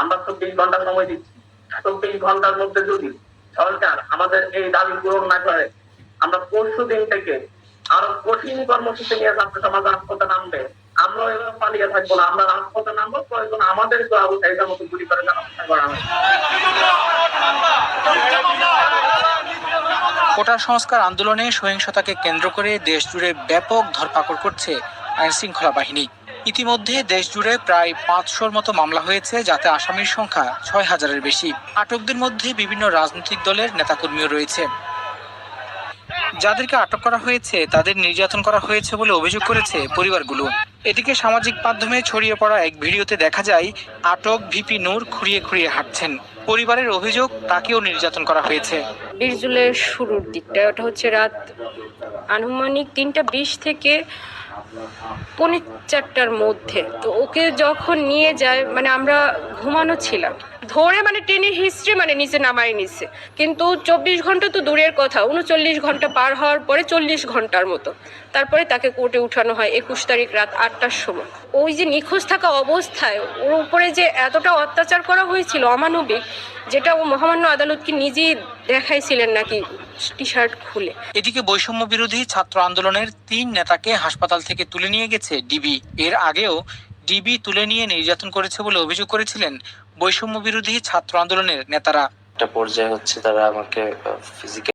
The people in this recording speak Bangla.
আমরা চব্বিশ ঘণ্টা সময় দিচ্ছি। চব্বিশ ঘণ্টার মধ্যে যদি সরকার আমাদের এই দাবি পূরণ না করে, আমরা পরশু দিন থেকে আরও কঠিন কর্মসূচি নিয়ে ছাত্র সমাজ রাজপথে নামবে আমরা এভাবে পালিয়ে থাকব না। আমরা রাজপথে নামবো, প্রয়োজন আমাদেরকে আবু সাইদের মতো গুলি করে কোটা সংস্কার আন্দোলনে সহিংসতাকে কেন্দ্র করে দেশজুড়ে ব্যাপক ধরপাকড় করছে আইন শৃঙ্খলা বাহিনী। ইতিমধ্যে দেশজুড়ে প্রায় পাঁচশোর মতো মামলা হয়েছে, যাতে আসামির সংখ্যা ছয় হাজারের বেশি। আটকদের মধ্যে বিভিন্ন রাজনৈতিক দলের নেতাকর্মীও রয়েছে। যাদেরকে আটক করা হয়েছে, তাদের নির্যাতন করা হয়েছে বলে অভিযোগ করেছে পরিবারগুলো। এদিকে সামাজিক মাধ্যমে ছড়িয়ে পড়া এক ভিডিওতে দেখা যায়, আটক ভিপি নূর খুঁড়িয়ে খুঁড়িয়ে হাঁটছেন। পরিবারের অভিযোগ, তাকেও নির্যাতন করা হয়েছে। বিশ জুলাইয়ের শুরুর দিকটা ওটা হচ্ছে রাত আনুমানিক তিনটা বিশ থেকে পৌনে চারটার মধ্যে। তো ওকে যখন নিয়ে যায় মানে আমরা ঘুমানো ছিলাম। ধরে মানে ট্রেনের হিস্ট্রি মানে নিচে নামাই নিছে। কিন্তু চব্বিশ ঘণ্টা তো দূরের কথা, উনচল্লিশ ঘণ্টা পার হওয়ার পরে চল্লিশ ঘণ্টার মতো। তারপরে তাকে কোর্টে উঠানো হয় একুশ তারিখ রাত আটটার সময়। ওই যে নিখোঁজ থাকা অবস্থায় ওর উপরে যে এতটা অত্যাচার করা হয়েছিল অমানবিক, যেটা ও মহামান্য আদালতকে নিজেই দেখাইছিলেন নাকি টি শার্ট খুলে। এদিকে বৈষম্য বিরোধী ছাত্র আন্দোলনের তিন নেতাকে হাসপাতাল থেকে তুলে নিয়ে গেছে ডিবি। এর আগেও ডিবি তুলে নিয়ে নির্যাতন করেছে বলে অভিযোগ করেছিলেন বৈষম্য বিরোধী ছাত্র আন্দোলনের নেতারা। একটা পর্যায়ে হচ্ছে তারা আমাকে ফিজিক্যাল